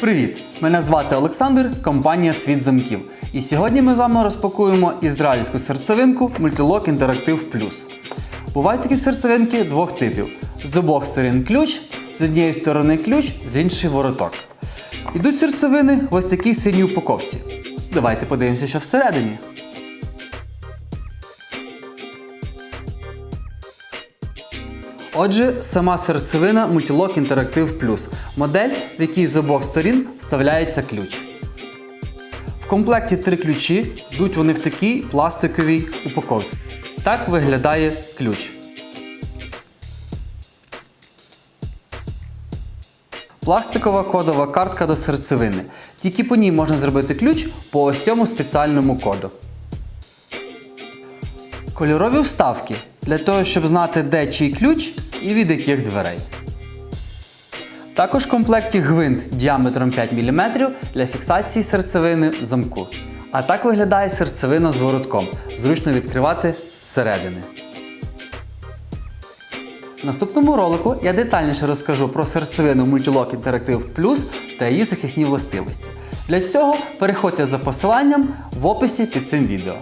Привіт! Мене звати Олександр, компанія Світ замків. І сьогодні ми з вами розпакуємо ізраїльську серцевинку Multilock Interactive Plus. Бувають такі серцевинки двох типів: з обох сторін ключ, з однієї сторони ключ, з іншої вороток. Йдуть серцевини в ось такій синій упаковці. Давайте подивимося, що всередині. Отже, сама серцевина Multilock Interactive Plus модель, в якій з обох сторін вставляється ключ. В комплекті три ключі йдуть вони в такій пластиковій упаковці. Так виглядає ключ. Пластикова кодова картка до серцевини. Тільки по ній можна зробити ключ по ось цьому спеціальному коду. Кольорові вставки для того, щоб знати, де чий ключ і від яких дверей. Також в комплекті гвинт діаметром 5 мм для фіксації серцевини в замку. А так виглядає серцевина з воротком. Зручно відкривати зсередини. В наступному ролику я детальніше розкажу про серцевину Multilock Interactive Plus та її захисні властивості. Для цього переходьте за посиланням в описі під цим відео.